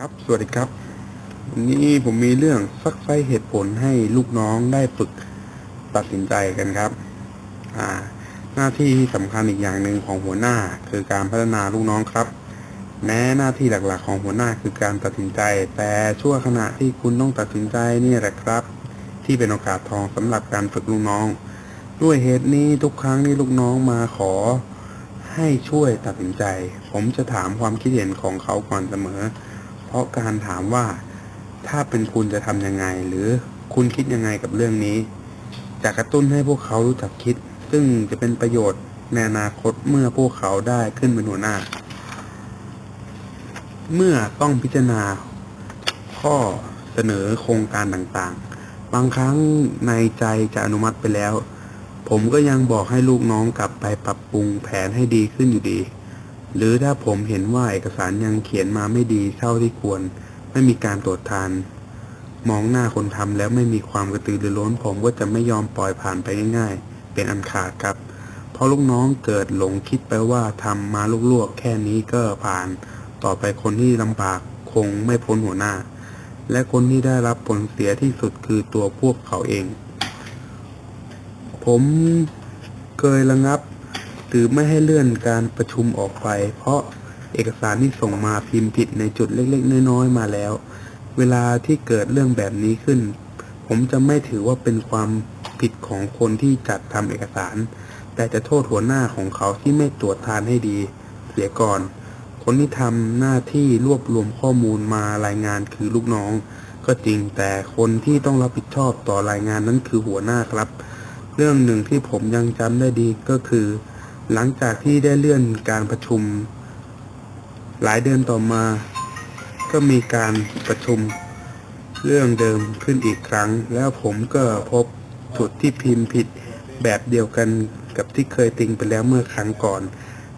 ครับ สวัสดีครับ วันนี้ผมมีเรื่องซักไซเหตุผลให้ลูกน้องได้ฝึกตัดสินใจกันครับ อ่า หน้าที่ที่สำคัญอีกอย่างหนึ่งของหัวหน้าคือการพัฒนาลูกน้องครับ แม้หน้าที่หลักๆ ของหัวหน้าคือการตัดสินใจ แต่ช่วงขณะที่คุณต้องตัดสินใจนี่แหละครับ ที่เป็นโอกาสทองสำหรับการฝึกลูกน้อง ด้วยเหตุนี้ทุกครั้งที่ลูกน้องมาขอ ให้ช่วยตัดสินใจ ผมจะถามความคิดเห็นของเขาก่อนเสมอ ราะการถามว่า ถ้าเป็นคุณจะทำยังไง หรือคุณคิดยังไงกับเรื่องนี้ จะกระตุ้นให้พวกเขารู้จักคิด ซึ่งจะเป็นประโยชน์ในอนาคตเมื่อพวกเขาได้ขึ้นเป็นหัวหน้า เมื่อต้องพิจารณาข้อเสนอโครงการต่างๆ บางครั้งในใจจะอนุมัติไปแล้ว ผมก็ยังบอกให้ลูกน้องกลับไปปรับปรุงแผนให้ดีขึ้นอยู่ดี หรือถ้าผมเห็นว่าเอกสารยังเขียนมาไม่ดีเท่าที่ควร ไม่มีการตรวจทาน มองหน้าคนทำแล้วไม่มีความกระตือรือร้นผมก็จะไม่ยอมปล่อยผ่านไปง่ายๆ เป็นอันขาดครับ เพราะลูกน้องเกิดหลงคิดไปว่าทำมาลวกๆแค่นี้ก็ผ่าน ต่อไปคนที่ลำบากคงไม่พ้นหัวหน้า และคนที่ได้รับผลเสียที่สุดคือตัวพวกเขาเอง ผมเคยระงับ รือไม่ให้เลื่อนการประชุมออกไป เพราะเอกสารที่ส่งมาพิมพ์ผิดในจุดเล็กๆ น้อยๆ มาแล้ว เวลาที่เกิดเรื่องแบบนี้ขึ้น ผมจะไม่ถือว่าเป็นความผิดของคนที่จัดทำเอกสาร แต่จะโทษหัวหน้าของเขาที่ไม่ตรวจทานให้ดี เสียก่อน คนที่ทำหน้าที่รวบรวมข้อมูลมารายงานคือลูกน้อง ก็จริงแต่คนที่ต้องรับผิดชอบต่อรายงานนั้นคือหัวหน้าครับ เรื่องหนึ่งที่ผมยังจำได้ดีก็คือ หลังจากที่ได้เลื่อนการประชุม หลายเดือนต่อมา ก็มีการประชุมเรื่องเดิมขึ้นอีกครั้ง แล้วผมก็พบจุดที่พิมพ์ผิดแบบเดียวกันกับที่เคยติงไปแล้วเมื่อครั้งก่อน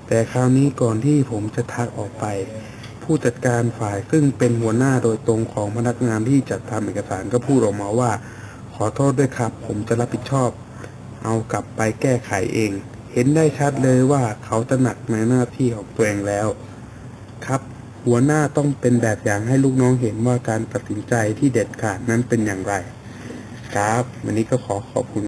แต่คราวนี้ก่อนที่ผมจะทักออกไป ผู้จัดการฝ่ายซึ่งเป็นหัวหน้าโดยตรงของพนักงานที่จัดทำเอกสารก็พูดออกมาว่า ขอโทษด้วยครับ ผมจะรับผิดชอบ เอากลับไปแก้ไขเอง เห็นได้ชัดเลยว่าเขาตระหนักในหน้าที่ของตัวเองแล้ว ครับ หัวหน้าต้องเป็นแบบอย่างให้ลูกน้องเห็นว่าการตัดสินใจที่เด็ดขาดนั้นเป็นอย่างไร ครับ วันนี้ก็ขอขอบคุณ